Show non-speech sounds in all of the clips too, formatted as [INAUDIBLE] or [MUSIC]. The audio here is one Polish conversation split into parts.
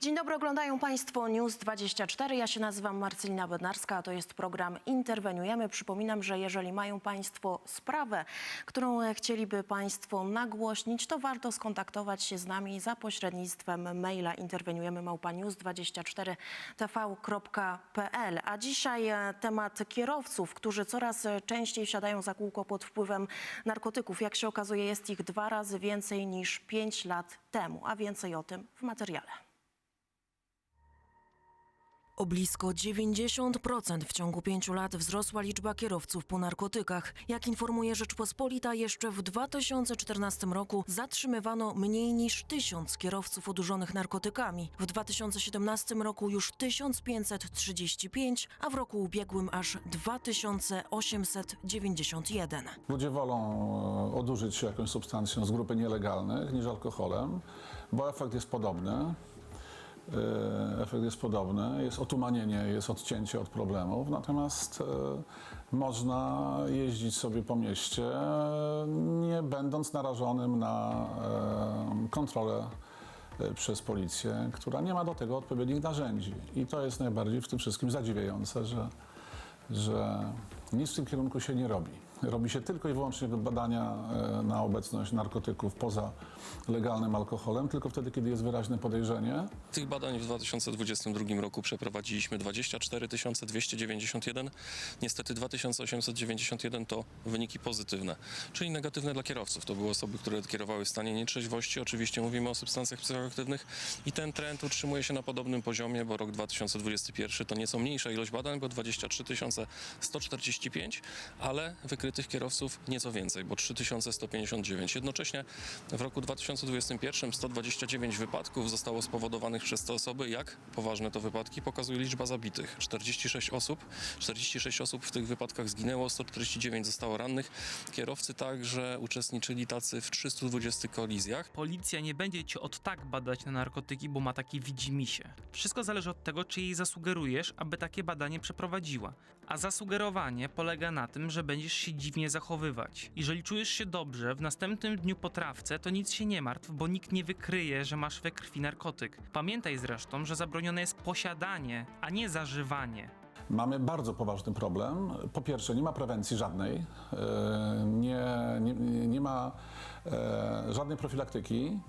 Dzień dobry, oglądają Państwo News 24. Ja się nazywam Marcelina Bednarska, a to jest program Interweniujemy. Przypominam, że jeżeli mają Państwo sprawę, którą e, chcieliby Państwo nagłośnić, to warto skontaktować się z nami za pośrednictwem maila interweniujemy małpanews24tv.pl. A dzisiaj e, temat kierowców, którzy coraz e, częściej wsiadają za kółko pod wpływem narkotyków. Jak się okazuje, jest ich dwa razy więcej niż 5 lat temu, a więcej o tym w materiale. O blisko 90% w ciągu pięciu lat wzrosła liczba kierowców po narkotykach. Jak informuje Rzeczpospolita, jeszcze w 2014 roku zatrzymywano mniej niż tysiąc kierowców odurzonych narkotykami. W 2017 roku już 1535, a w roku ubiegłym aż 2891. Ludzie wolą e, odurzyć się jakąś substancją z grupy nielegalnych niż alkoholem, bo efekt jest podobny. E, Efekt jest podobny, jest otumanienie, jest odcięcie od problemów, natomiast e, można jeździć sobie po mieście, nie będąc narażonym na e, kontrolę przez policję, która nie ma do tego odpowiednich narzędzi. I to jest najbardziej w tym wszystkim zadziwiające, że, że nic w tym kierunku się nie robi. Robi się tylko i wyłącznie badania e, na obecność narkotyków poza legalnym alkoholem, tylko wtedy, kiedy jest wyraźne podejrzenie. Tych badań w 2022 roku przeprowadziliśmy 24 291. Niestety 2891 to wyniki pozytywne, czyli negatywne dla kierowców. To były osoby, które kierowały w stanie nietrzeźwości. Oczywiście mówimy o substancjach psychoaktywnych i ten trend utrzymuje się na podobnym poziomie, bo rok 2021 to nieco mniejsza ilość badań, bo 23 145, ale wykrytych kierowców nieco więcej, bo 3159. Jednocześnie w roku 2021 129 wypadków zostało spowodowanych przez te osoby. Jak poważne to wypadki pokazuje liczba zabitych. 46 osób, 46 osób w tych wypadkach zginęło, 149 zostało rannych. Kierowcy także uczestniczyli tacy w 320 kolizjach. Policja nie będzie cię od tak badać na narkotyki, bo ma takie widzimisię. Wszystko zależy od tego, czy jej zasugerujesz, aby takie badanie przeprowadziła. A zasugerowanie polega na tym, że będziesz się dziwnie zachowywać. Jeżeli czujesz się dobrze w następnym dniu po trawce, to nic się nie martw, bo nikt nie wykryje, że masz we krwi narkotyk. Pamiętaj zresztą, że zabronione jest posiadanie, a nie zażywanie. Mamy bardzo poważny problem. Po pierwsze, nie ma prewencji żadnej, e, nie, nie, nie ma e, żadnej profilaktyki.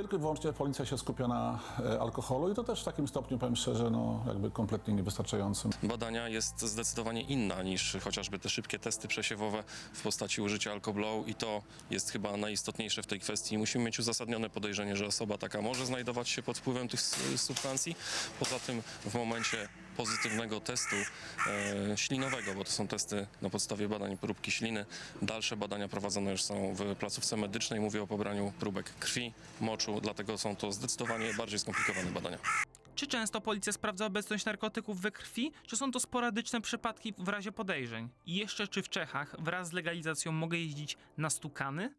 Tylko i wyłącznie policja się skupia na e, alkoholu i to też w takim stopniu, powiem szczerze, no, jakby kompletnie niewystarczającym. badania jest zdecydowanie inna niż chociażby te szybkie testy przesiewowe w postaci użycia alkoblow i to jest chyba najistotniejsze w tej kwestii. Musimy mieć uzasadnione podejrzenie, że osoba taka może znajdować się pod wpływem tych substancji. Poza tym w momencie pozytywnego testu e, ślinowego, bo to są testy na podstawie badań próbki śliny. Dalsze badania prowadzone już są w placówce medycznej. Mówię o pobraniu próbek krwi, moczu, dlatego są to zdecydowanie bardziej skomplikowane badania. Czy często policja sprawdza obecność narkotyków we krwi, czy są to sporadyczne przypadki w razie podejrzeń? I jeszcze czy w Czechach wraz z legalizacją mogę jeździć na stukany?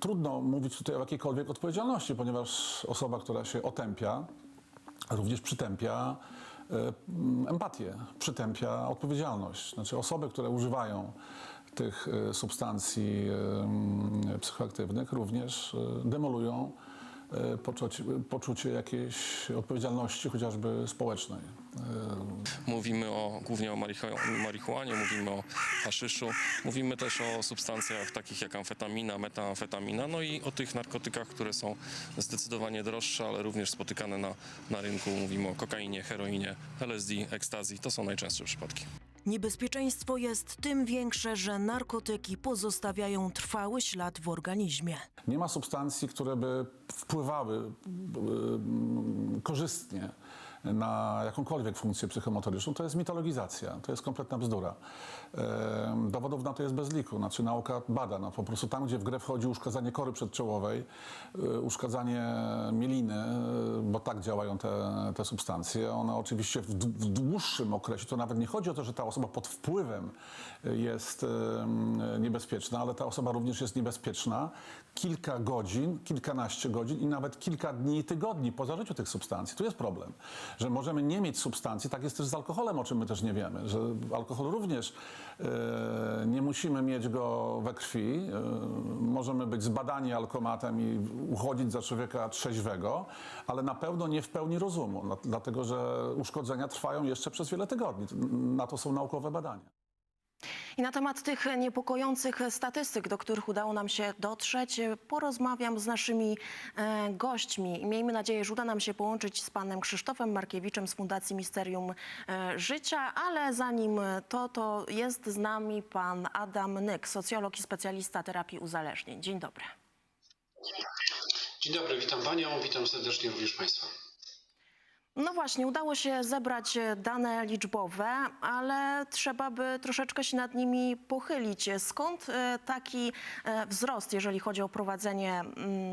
Trudno mówić tutaj o jakiejkolwiek odpowiedzialności, ponieważ osoba, która się otępia, również przytępia e, empatię, przytępia odpowiedzialność. Znaczy osoby, które używają tych e, substancji e, psychoaktywnych również e, demolują e, poczucie, poczucie jakiejś odpowiedzialności, chociażby społecznej. E, Mówimy o, głównie o marihu- marihuanie, mówimy o haszyszu, mówimy też o substancjach takich jak amfetamina, metamfetamina, no i o tych narkotykach, które są zdecydowanie droższe, ale również spotykane na, na rynku. Mówimy o kokainie, heroinie, LSD, ekstazji. To są najczęstsze przypadki. Niebezpieczeństwo jest tym większe, że narkotyki pozostawiają trwały ślad w organizmie. Nie ma substancji, które by wpływały y, korzystnie na jakąkolwiek funkcję psychomotoryczną. To jest mitologizacja, to jest kompletna bzdura. Dowodów na to jest bez liku. Znaczy nauka bada. No, po prostu tam, gdzie w grę wchodzi uszkadzanie kory przedczołowej, y, uszkadzanie mieliny, y, bo tak działają te, te substancje. One oczywiście w, w dłuższym okresie, to nawet nie chodzi o to, że ta osoba pod wpływem y, jest niebezpieczna, ale ta osoba również jest niebezpieczna kilka godzin, kilkanaście godzin i nawet kilka dni i tygodni po zażyciu tych substancji. Tu jest problem. Że możemy nie mieć substancji. Tak jest też z alkoholem, o czym my też nie wiemy, że alkohol również e, nie musimy mieć go we krwi. E, możemy być zbadani alkomatem i uchodzić za człowieka trzeźwego, ale na pewno nie w pełni rozumu, dlatego że uszkodzenia trwają jeszcze przez wiele tygodni. Na to są naukowe badania. I na temat tych niepokojących statystyk, do których udało nam się dotrzeć, porozmawiam z naszymi e, gośćmi. Miejmy nadzieję, że uda nam się połączyć z panem Krzysztofem Markiewiczem z Fundacji Misterium e, Życia, ale zanim to, to jest z nami pan Adam Nyk, socjolog i specjalista terapii uzależnień. Dzień dobry. Dzień dobry, witam Panią, witam serdecznie również Państwa. No właśnie, udało się zebrać e, dane liczbowe, ale trzeba by troszeczkę się nad nimi pochylić. Skąd e, taki e, wzrost, jeżeli chodzi o prowadzenie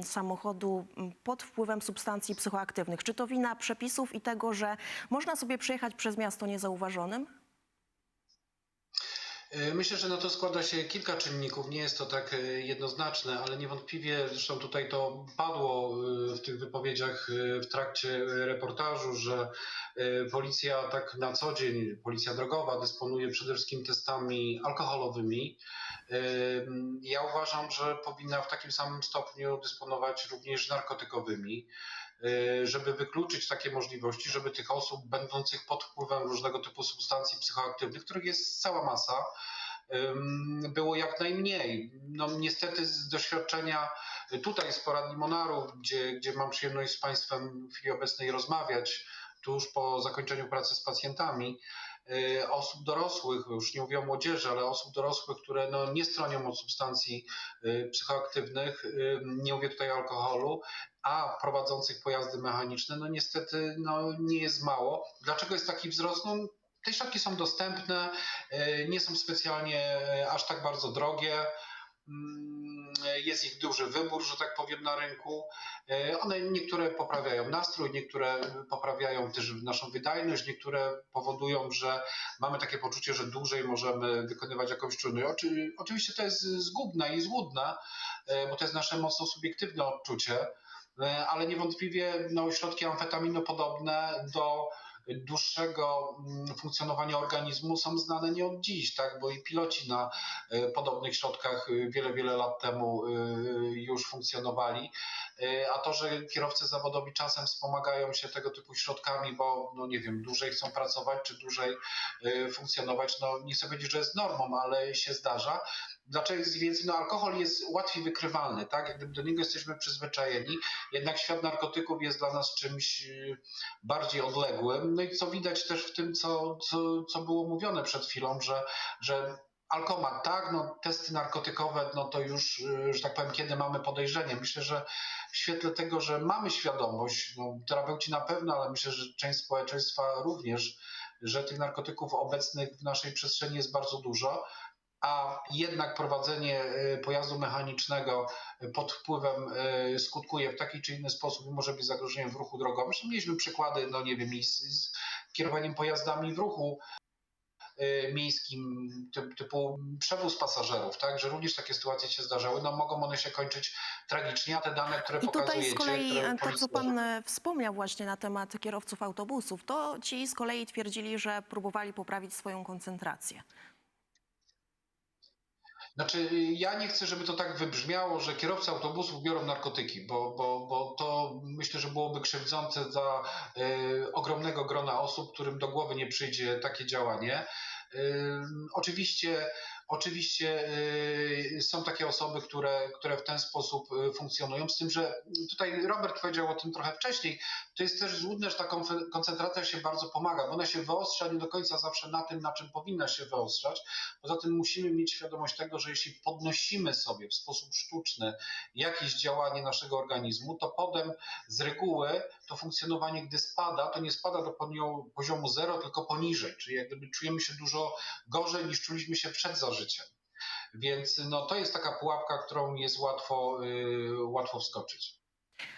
samochodu pod wpływem substancji psychoaktywnych? Czy to wina przepisów i tego, że można sobie przejechać przez miasto niezauważonym? E, Myślę, że na to składa się kilka czynników. Nie jest to tak e, jednoznaczne, ale niewątpliwie, zresztą tutaj to padło e, w tych wypowiedziach w trakcie reportażu, że policja tak na co dzień, policja drogowa dysponuje przede wszystkim testami alkoholowymi. Ja uważam, że powinna w takim samym stopniu dysponować również narkotykowymi. E, żeby wykluczyć takie możliwości, żeby tych osób będących pod wpływem różnego typu substancji psychoaktywnych, których jest cała masa, było jak najmniej. No niestety z doświadczenia tutaj z porad Limonaru, gdzie, gdzie mam przyjemność z Państwem w chwili obecnej rozmawiać, tuż po zakończeniu pracy z pacjentami, y, osób dorosłych, już nie mówię o młodzieży, ale osób dorosłych, które no, nie stronią od substancji y, psychoaktywnych, y, nie mówię tutaj o alkoholu, a prowadzących pojazdy mechaniczne, no niestety no, nie jest mało. Dlaczego jest taki wzrost? No, te środki są dostępne, nie są specjalnie aż tak bardzo drogie. Jest ich duży wybór, że tak powiem, na rynku. E, One niektóre poprawiają nastrój, niektóre poprawiają też naszą wydajność, niektóre powodują, że mamy takie poczucie, że dłużej możemy wykonywać jakąś czynność. Oczy, oczywiście to jest zgubne i złudne, e, bo to jest nasze mocno subiektywne odczucie, e, ale niewątpliwie no, środki amfetaminopodobne do dłuższego mm, funkcjonowania organizmu są znane nie od dziś, tak? bo i piloci na e, podobnych środkach e, wiele, wiele lat temu e, już funkcjonowali. A to, że kierowcy zawodowi czasem wspomagają się tego typu środkami, bo no nie wiem, dłużej chcą pracować czy dłużej funkcjonować, no nie chcę powiedzieć, że jest normą, ale się zdarza. Dlaczego jest więcej? No alkohol jest łatwiej wykrywalny, tak? Jak gdyby do niego jesteśmy przyzwyczajeni, jednak świat narkotyków jest dla nas czymś e, bardziej odległym. No i co widać też w tym, co, co, co było mówione przed chwilą, że, że alkomat, tak, no testy narkotykowe, no to już, y, że tak powiem, kiedy mamy podejrzenie. Myślę, że w świetle tego, że mamy świadomość, no terapeuci na pewno, ale myślę, że część społeczeństwa również, że tych narkotyków obecnych w naszej przestrzeni jest bardzo dużo, a jednak prowadzenie y, pojazdu mechanicznego pod wpływem y, skutkuje w taki czy inny sposób i może być zagrożeniem w ruchu drogowym. Zresztą mieliśmy przykłady, no nie wiem, z, kierowaniem pojazdami w ruchu y, miejskim, typ, typu przewóz pasażerów, tak, że również takie sytuacje się zdarzały, no mogą one się kończyć tragicznie, a te dane, które I tutaj z kolei które e, to, co pan e, wspomniał właśnie na temat kierowców autobusów, to ci z kolei twierdzili, że próbowali poprawić swoją koncentrację. Znaczy, ja nie chcę, żeby to tak wybrzmiało, że kierowcy autobusów biorą narkotyki, bo, bo, bo to myślę, że byłoby krzywdzące dla e, ogromnego grona osób, którym do głowy nie przyjdzie takie działanie. E, oczywiście oczywiście e, są takie osoby, które, które w ten sposób e, funkcjonują, z tym, że tutaj Robert powiedział o tym trochę wcześniej, to jest też złudne, że ta koncentracja się bardzo pomaga, bo ona się wyostrza nie do końca zawsze na tym, na czym powinna się wyostrzać. Poza tym musimy mieć świadomość tego, że jeśli podnosimy sobie w sposób sztuczny jakieś działanie naszego organizmu, to potem z reguły to funkcjonowanie, gdy spada, to nie spada do poziomu zero, tylko poniżej, czyli jak gdyby czujemy się dużo gorzej niż czuliśmy się przed zażyciem. Więc no, to jest taka pułapka, którą jest łatwo, yy, łatwo wskoczyć.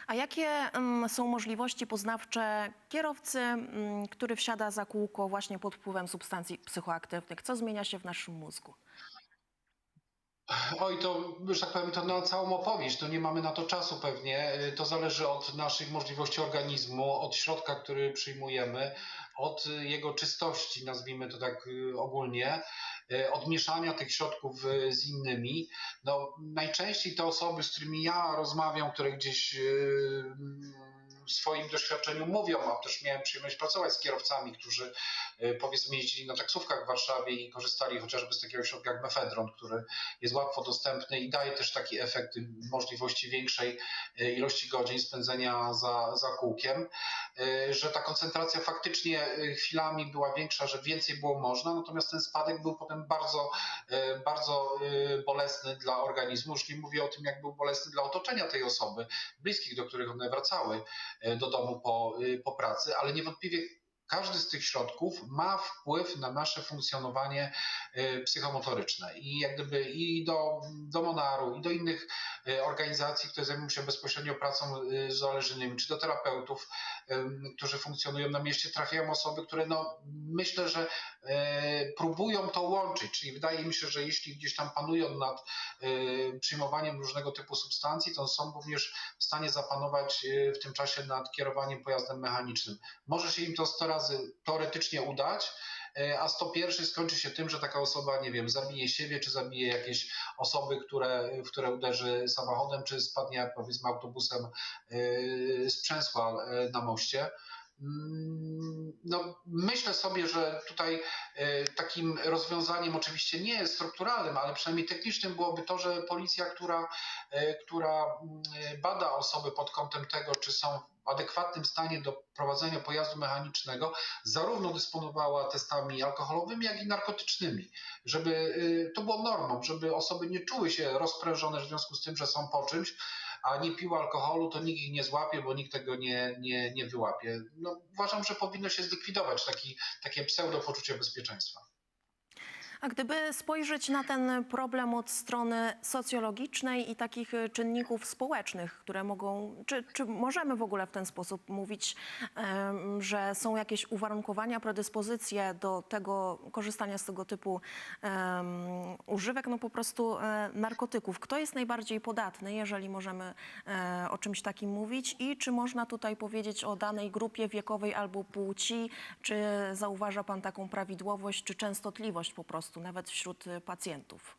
A jakie mm, są możliwości poznawcze kierowcy, mm, który wsiada za kółko właśnie pod wpływem substancji psychoaktywnych? Co zmienia się w naszym mózgu? Oj, to, że tak powiem, to na całą opowieść, to nie mamy na to czasu pewnie. To zależy od naszych możliwości organizmu, od środka, który przyjmujemy, od jego czystości, nazwijmy to tak y, ogólnie, y, od mieszania tych środków y, z innymi. No, najczęściej te osoby, z którymi ja rozmawiam, które gdzieś y, w swoim doświadczeniu mówią, a też miałem przyjemność pracować z kierowcami, którzy y, powiedzmy jeździli na taksówkach w Warszawie i korzystali chociażby z takiego środka jak mefedron, który jest łatwo dostępny i daje też taki efekt możliwości większej y, ilości godzin spędzenia za, za kółkiem, y, że ta koncentracja faktycznie chwilami była większa, że więcej było można, natomiast ten spadek był potem bardzo, bardzo bolesny dla organizmu. Już nie mówię o tym, jak był bolesny dla otoczenia tej osoby, bliskich, do których one wracały do domu po, y, po pracy, ale niewątpliwie każdy z tych środków ma wpływ na nasze funkcjonowanie y, psychomotoryczne i jak gdyby i do, do Monaru, i do innych y, organizacji, które zajmują się bezpośrednio pracą y, z uzależnionymi, czy do terapeutów, którzy funkcjonują na mieście, trafiają osoby, które no, myślę, że y, próbują to łączyć, czyli wydaje mi się, że jeśli gdzieś tam panują nad y, przyjmowaniem różnego typu substancji, to są również w stanie zapanować y, w tym czasie nad kierowaniem pojazdem mechanicznym. Może się im to 100 razy teoretycznie udać, e, a 101 skończy się tym, że taka osoba, nie wiem, zabije siebie, czy zabije jakieś osoby, które, w które uderzy samochodem, czy spadnie powiedzmy autobusem e, z przęsła e, na moście. Mm, No, myślę sobie, że tutaj takim rozwiązaniem oczywiście nie strukturalnym, ale przynajmniej technicznym byłoby to, że policja, która, która mm, bada osoby pod kątem tego, czy są adekwatnym stanie do prowadzenia pojazdu mechanicznego, zarówno dysponowała testami alkoholowymi, jak i narkotycznymi, żeby y, to było normą, żeby osoby nie czuły się rozprężone w związku z tym, że są po czymś, a nie piły alkoholu, to nikt ich nie złapie, bo nikt tego nie, nie, nie wyłapie. No, uważam, że powinno się zlikwidować taki, takie pseudo poczucie bezpieczeństwa. A gdyby spojrzeć na ten problem od strony socjologicznej i takich y, czynników społecznych, które mogą, czy, czy możemy w ogóle w ten sposób mówić, że są jakieś uwarunkowania, predyspozycje do tego korzystania z tego typu em, używek, no po prostu e, narkotyków. Kto jest najbardziej podatny, jeżeli możemy e, o czymś takim mówić? I czy można tutaj powiedzieć o danej grupie wiekowej albo płci, czy zauważa pan taką prawidłowość, czy częstotliwość po prostu, nawet wśród y, pacjentów?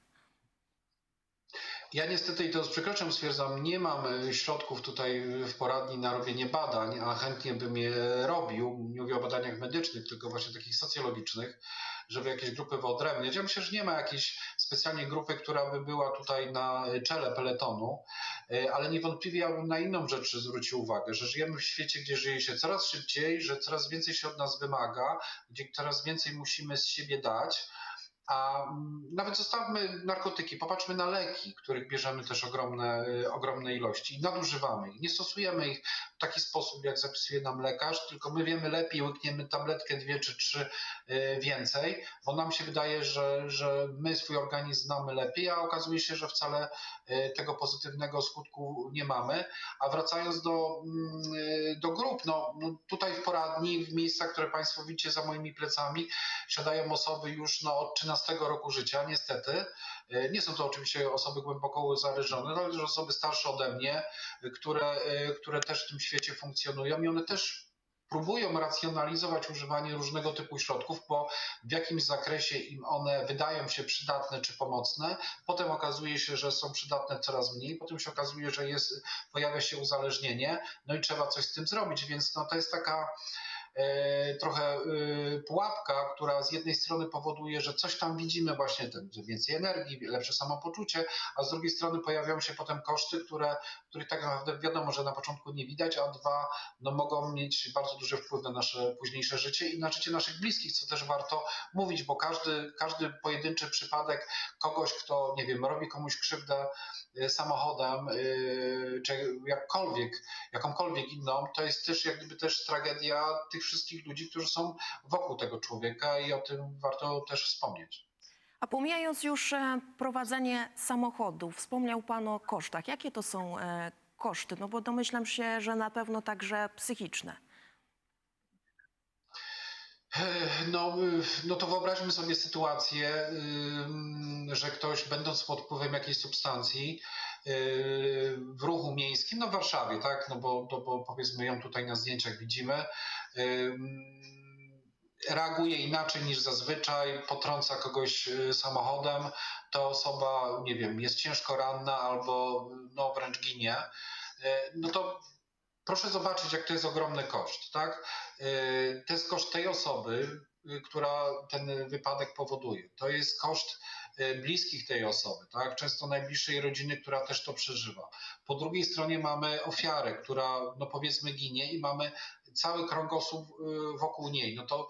Ja niestety, to z przykrością stwierdzam, nie mam y, środków tutaj w poradni na robienie badań, a chętnie bym je robił. Nie mówię o badaniach medycznych, tylko właśnie takich socjologicznych, żeby jakieś grupy wyodrębniać. Ja myślę, że nie ma jakiejś specjalnie grupy, która by była tutaj na czele peletonu, y, ale niewątpliwie ja bym na inną rzecz zwrócił uwagę, że żyjemy w świecie, gdzie żyje się coraz szybciej, że coraz więcej się od nas wymaga, gdzie coraz więcej musimy z siebie dać. A mm, nawet zostawmy narkotyki, popatrzmy na leki, których bierzemy też ogromne, y, ogromne ilości i nadużywamy ich. Nie stosujemy ich w taki sposób, jak zapisuje nam lekarz, tylko my wiemy lepiej, łykniemy tabletkę, dwie czy trzy y, więcej, bo nam się wydaje, że, że my swój organizm znamy lepiej, a okazuje się, że wcale tego pozytywnego skutku nie mamy. A wracając do, mm, y, do grup, no, no tutaj w poradni, w miejscach, które Państwo widzicie za moimi plecami, siadają osoby już no, od 13 roku życia, niestety. E, Nie są to oczywiście osoby głęboko uzależnione, ale też osoby starsze ode mnie, e, które, e, które też w tym świecie funkcjonują i one też próbują racjonalizować używanie różnego typu środków, bo w jakimś zakresie im one wydają się przydatne czy pomocne, potem okazuje się, że są przydatne coraz mniej, potem się okazuje, że jest, pojawia się uzależnienie, no i trzeba coś z tym zrobić, więc no, to jest taka trochę e, pułapka, która z jednej strony powoduje, że coś tam widzimy właśnie, więcej energii, lepsze samopoczucie, a z drugiej strony pojawiają się potem koszty, które, których tak naprawdę wiadomo, że na początku nie widać, a dwa, no mogą mieć bardzo duży wpływ na nasze późniejsze życie i na życie naszych bliskich, co też warto mówić, bo każdy, każdy pojedynczy przypadek kogoś, kto, nie wiem, robi komuś krzywdę e, samochodem, e, czy jakkolwiek, jakąkolwiek inną, to jest też jak gdyby też tragedia tych wszystkich ludzi, którzy są wokół tego człowieka i o tym warto też wspomnieć. A pomijając już e, prowadzenie samochodu, wspomniał Pan o kosztach. Jakie to są e, koszty? No bo domyślam się, że na pewno także psychiczne. No, no to wyobraźmy sobie sytuację, że ktoś będąc pod wpływem jakiejś substancji w ruchu miejskim, no w Warszawie, tak, no bo, to, bo powiedzmy ją tutaj na zdjęciach widzimy, ym, reaguje inaczej niż zazwyczaj, potrąca kogoś y, samochodem, to osoba, nie wiem, jest ciężko ranna albo no wręcz ginie, no to proszę zobaczyć, jak to jest ogromny koszt, tak? To jest koszt tej osoby, która ten wypadek powoduje. To jest koszt bliskich tej osoby, tak? Często najbliższej rodziny, która też to przeżywa. Po drugiej stronie mamy ofiarę, która, no powiedzmy, ginie i mamy cały krąg osób y, wokół niej. No to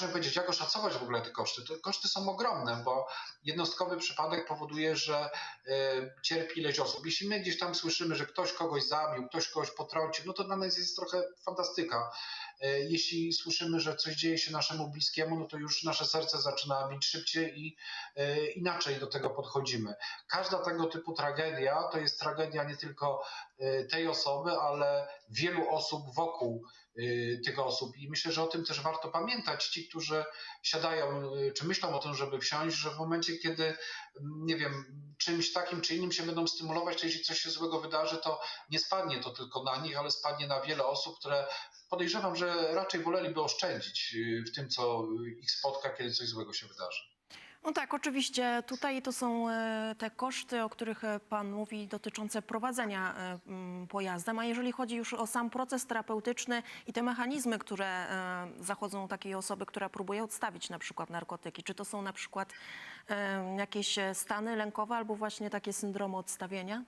mi powiedzieć, jak oszacować w ogóle te koszty? Te koszty są ogromne, bo jednostkowy przypadek powoduje, że y, cierpi ileś osób. Jeśli my gdzieś tam słyszymy, że ktoś kogoś zabił, ktoś kogoś potrącił, no to dla nas jest trochę fantastyka. Y, Jeśli słyszymy, że coś dzieje się naszemu bliskiemu, no to już nasze serce zaczyna bić szybciej i y, inaczej do tego podchodzimy. Każda tego typu tragedia to jest tragedia nie tylko tej osoby, ale wielu osób wokół tych osób. I myślę, że o tym też warto pamiętać. Ci, którzy siadają, y, czy myślą o tym, żeby wsiąść, że w momencie, kiedy, mm, nie wiem, czymś takim czy innym się będą stymulować, to jeśli coś się złego wydarzy, to nie spadnie to tylko na nich, ale spadnie na wiele osób, które podejrzewam, że raczej woleliby oszczędzić y, w tym, co ich spotka, kiedy coś złego się wydarzy. No tak, oczywiście tutaj to są e, te koszty, o których e, Pan mówi, dotyczące prowadzenia e, pojazdem, a jeżeli chodzi już o sam proces terapeutyczny i te mechanizmy, które zachodzą u takiej osoby, która próbuje odstawić na przykład narkotyki, czy to są na przykład jakieś stany lękowe albo właśnie takie syndromy odstawienia?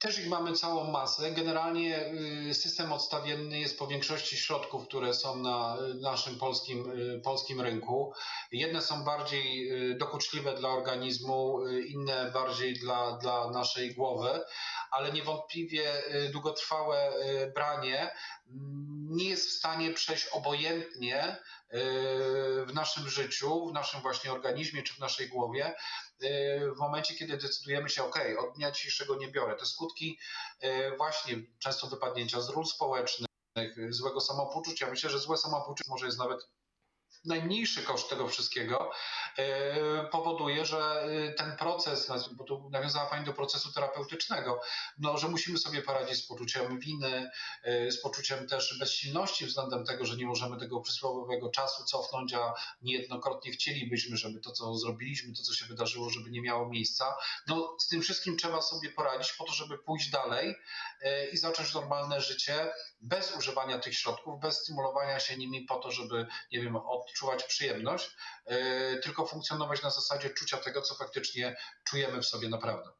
Też ich mamy całą masę. Generalnie y, system odstawienny jest po większości środków, które są na y, naszym polskim, y, polskim rynku. Jedne są bardziej dokuczliwe dla organizmu, inne bardziej dla, dla naszej głowy, ale niewątpliwie długotrwałe branie mm, nie jest w stanie przejść obojętnie w naszym życiu, w naszym właśnie organizmie czy w naszej głowie, w momencie, kiedy decydujemy się, OK, od dnia dzisiejszego nie biorę. Te skutki y, właśnie często wypadnięcia z ról społecznych, y, złego samopoczucia. Myślę, że złe samopoczucie może jest nawet najmniejszy koszt tego wszystkiego, y, powoduje, że y, ten proces, bo tu nawiązała Pani do procesu terapeutycznego, no, że musimy sobie poradzić z poczuciem winy, y, z poczuciem też bezsilności względem tego, że nie możemy tego przysłowiowego czasu cofnąć, a niejednokrotnie chcielibyśmy, żeby to, co zrobiliśmy, to, co się wydarzyło, żeby nie miało miejsca. No, z tym wszystkim trzeba sobie poradzić po to, żeby pójść dalej i zacząć normalne życie bez używania tych środków, bez stymulowania się nimi po to, żeby, nie wiem, odczuwać przyjemność, y, tylko funkcjonować na zasadzie czucia tego, co faktycznie czujemy w sobie naprawdę.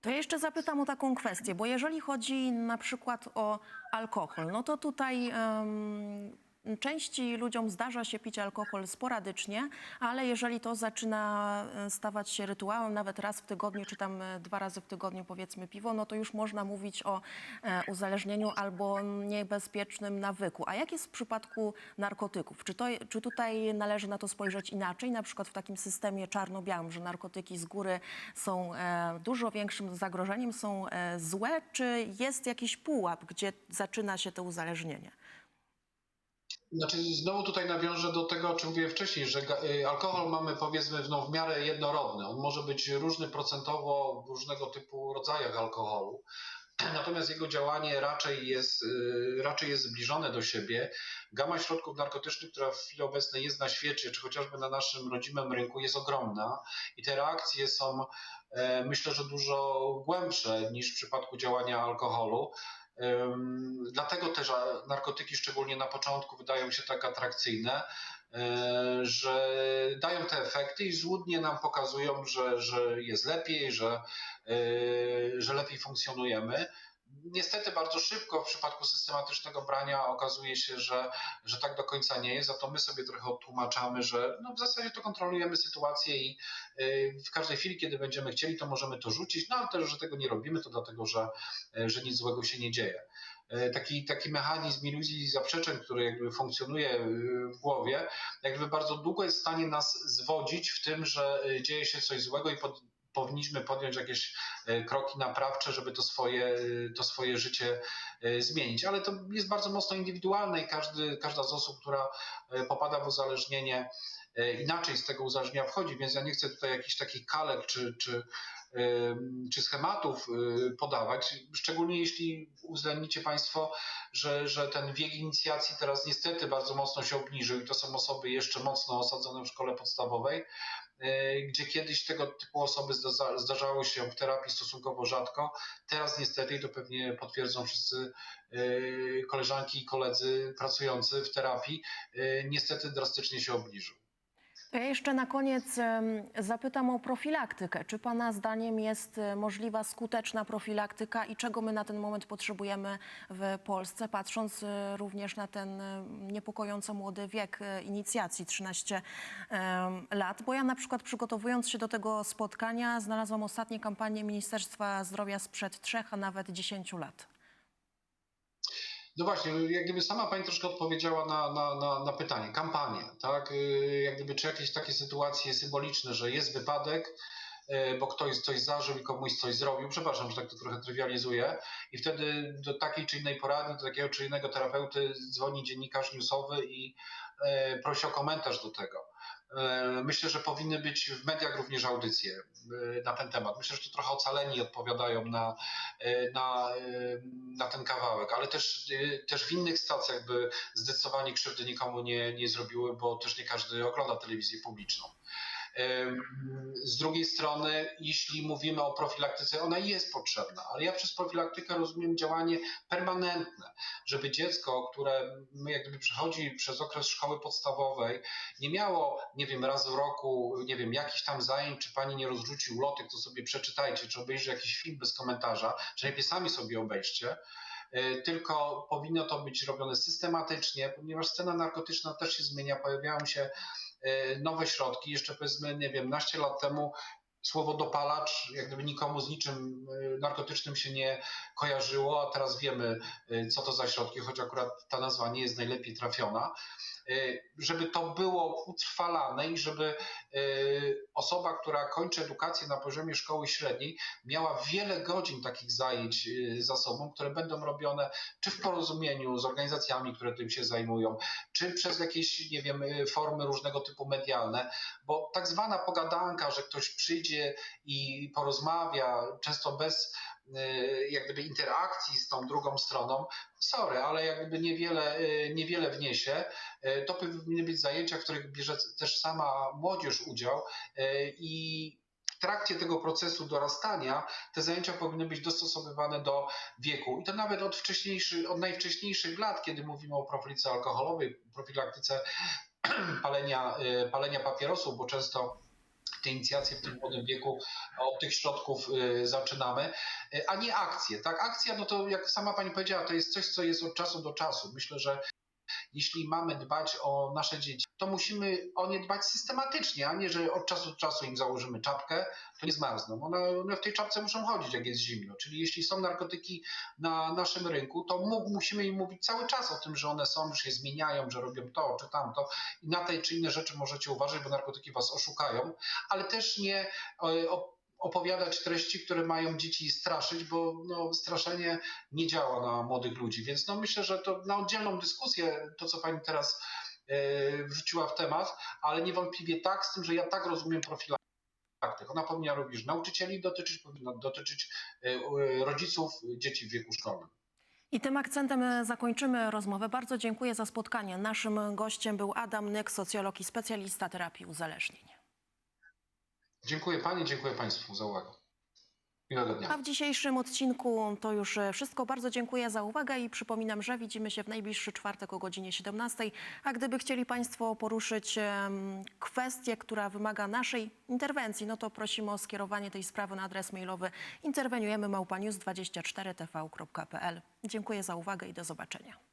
To jeszcze zapytam o taką kwestię, bo jeżeli chodzi na przykład o alkohol, no to tutaj em, części ludziom zdarza się pić alkohol sporadycznie, ale jeżeli to zaczyna e, stawać się rytuałem, nawet raz w tygodniu, czy tam e, dwa razy w tygodniu powiedzmy piwo, no to już można mówić o e, uzależnieniu albo niebezpiecznym nawyku. A jak jest w przypadku narkotyków? Czy, to, czy tutaj należy na to spojrzeć inaczej, na przykład w takim systemie czarno-białym, że narkotyki z góry są dużo większym zagrożeniem, są złe, czy jest jakiś pułap, gdzie zaczyna się to uzależnienie? Znaczy, znowu tutaj nawiążę do tego, o czym mówiłem wcześniej, że y, alkohol mamy powiedzmy no, w miarę jednorodny. On może być różny procentowo w różnego typu rodzajach alkoholu. [CLEARS THROAT] Natomiast jego działanie raczej jest, y, raczej jest zbliżone do siebie. Gama środków narkotycznych, która w chwili obecnej jest na świecie, czy chociażby na naszym rodzimym rynku, jest ogromna i te reakcje są, e, myślę, że dużo głębsze niż w przypadku działania alkoholu. Dlatego też narkotyki, szczególnie na początku, wydają się tak atrakcyjne, e, że dają te efekty i złudnie nam pokazują, że, że jest lepiej, że, e, że lepiej funkcjonujemy. Niestety bardzo szybko w przypadku systematycznego brania okazuje się, że, że tak do końca nie jest, za to my sobie trochę odtłumaczamy, że no w zasadzie to kontrolujemy sytuację i y, w każdej chwili, kiedy będziemy chcieli, to możemy to rzucić, no ale też, że tego nie robimy, to dlatego, że, y, że nic złego się nie dzieje. Y, Taki, taki mechanizm iluzji i zaprzeczeń, który jakby funkcjonuje w głowie, jakby bardzo długo jest w stanie nas zwodzić w tym, że dzieje się coś złego i pod, powinniśmy podjąć jakieś e, kroki naprawcze, żeby to swoje, e, to swoje życie e, zmienić. Ale to jest bardzo mocno indywidualne i każdy, każda z osób, która popada w uzależnienie, inaczej z tego uzależnienia wchodzi, więc ja nie chcę tutaj jakichś takich kalek czy, czy, czy schematów podawać, szczególnie jeśli uwzględnicie Państwo, że, że ten wiek inicjacji teraz niestety bardzo mocno się obniżył i to są osoby jeszcze mocno osadzone w szkole podstawowej, gdzie kiedyś tego typu osoby zdarza, zdarzały się w terapii stosunkowo rzadko. Teraz niestety, i to pewnie potwierdzą wszyscy y, koleżanki i koledzy pracujący w terapii, y, niestety drastycznie się obniżył. Ja jeszcze na koniec zapytam o profilaktykę. Czy Pana zdaniem jest e, możliwa skuteczna profilaktyka i czego my na ten moment potrzebujemy w Polsce, patrząc e, również na ten e, niepokojąco młody wiek inicjacji 13 em, lat? Bo ja na przykład przygotowując się do tego spotkania znalazłam ostatnie kampanie Ministerstwa Zdrowia sprzed trzech, a nawet 10 lat. No właśnie, jak gdyby sama Pani troszkę odpowiedziała na, na, na, na pytanie. Kampanie, tak? Y, Jak gdyby czy jakieś takie sytuacje symboliczne, że jest wypadek, y, bo ktoś coś zażył i komuś coś zrobił, przepraszam, że tak to trochę trywializuję, i wtedy do takiej czy innej porady, do takiego czy innego terapeuty dzwoni dziennikarz newsowy i e, prosi o komentarz do tego. Myślę, że powinny być w mediach również audycje na ten temat. Myślę, że to trochę ocaleni odpowiadają na, e, na, e, na ten kawałek, ale też, też w innych stacjach by zdecydowanie krzywdy nikomu nie, nie zrobiły, bo też nie każdy ogląda telewizję publiczną. Z drugiej strony, jeśli mówimy o profilaktyce, ona jest potrzebna, ale ja przez profilaktykę rozumiem działanie permanentne, żeby dziecko, które my jak gdyby przechodzi przez okres szkoły podstawowej, nie miało, nie wiem, raz w roku, nie wiem, jakichś tam zajęć, czy pani nie rozrzuci ulotek, to sobie przeczytajcie, czy obejrzy jakiś film bez komentarza, czy najpierw sami sobie obejrzcie, y, tylko powinno to być robione systematycznie, ponieważ scena narkotyczna też się zmienia, pojawiają się nowe środki. Jeszcze powiedzmy, nie wiem, naście lat temu słowo dopalacz jak gdyby nikomu z niczym y, narkotycznym się nie kojarzyło, a teraz wiemy, y, co to za środki, choć akurat ta nazwa nie jest najlepiej trafiona. Y, Żeby to było utrwalane i żeby y, osoba, która kończy edukację na poziomie szkoły średniej, miała wiele godzin takich zajęć y, za sobą, które będą robione czy w porozumieniu z organizacjami, które tym się zajmują, czy przez jakieś, nie wiem, formy różnego typu medialne, bo tak zwana pogadanka, że ktoś przyjdzie i porozmawia, często bez jak gdyby interakcji z tą drugą stroną, sorry, ale jak gdyby niewiele, y, niewiele wniesie. Y, To powinny być zajęcia, w których bierze też sama młodzież udział i w trakcie tego procesu dorastania te zajęcia powinny być dostosowywane do wieku i to nawet od, od najwcześniejszych lat, kiedy mówimy o profilaktyce alkoholowej, profilaktyce [CLEARS THROAT] palenia, palenia papierosów, bo często te inicjacje w tym młodym wieku od tych środków y, zaczynamy, y, a nie akcje. Tak, akcja, no to jak sama pani powiedziała, to jest coś, co jest od czasu do czasu. Myślę, że jeśli mamy dbać o nasze dzieci, to musimy o nie dbać systematycznie, a nie, że od czasu do czasu im założymy czapkę, to nie zmarzną. One, one w tej czapce muszą chodzić, jak jest zimno. Czyli jeśli są narkotyki na naszym rynku, to mu, musimy im mówić cały czas o tym, że one są, że się zmieniają, że robią to czy tamto i na te czy inne rzeczy możecie uważać, bo narkotyki was oszukają, ale też nie e, o, opowiadać treści, które mają dzieci straszyć, bo no, straszenie nie działa na młodych ludzi. Więc no, myślę, że to na oddzielną dyskusję, to co pani teraz wrzuciła w temat, ale niewątpliwie tak, z tym, że ja tak rozumiem profilaktykę. Ona powinna również nauczycieli dotyczyć, powinna dotyczyć e, e, rodziców dzieci w wieku szkolnym. I tym akcentem e, zakończymy rozmowę. Bardzo dziękuję za spotkanie. Naszym gościem był Adam Nyk, socjolog i specjalista terapii uzależnień. Dziękuję pani, dziękuję państwu za uwagę. A w dzisiejszym odcinku to już e, wszystko. Bardzo dziękuję za uwagę i przypominam, że widzimy się w najbliższy czwartek o godzinie 17. A gdyby chcieli Państwo poruszyć kwestię, która wymaga naszej interwencji, no to prosimy o skierowanie tej sprawy na adres mailowy interweniujemy małpanius24tv.pl. Dziękuję za uwagę i do zobaczenia.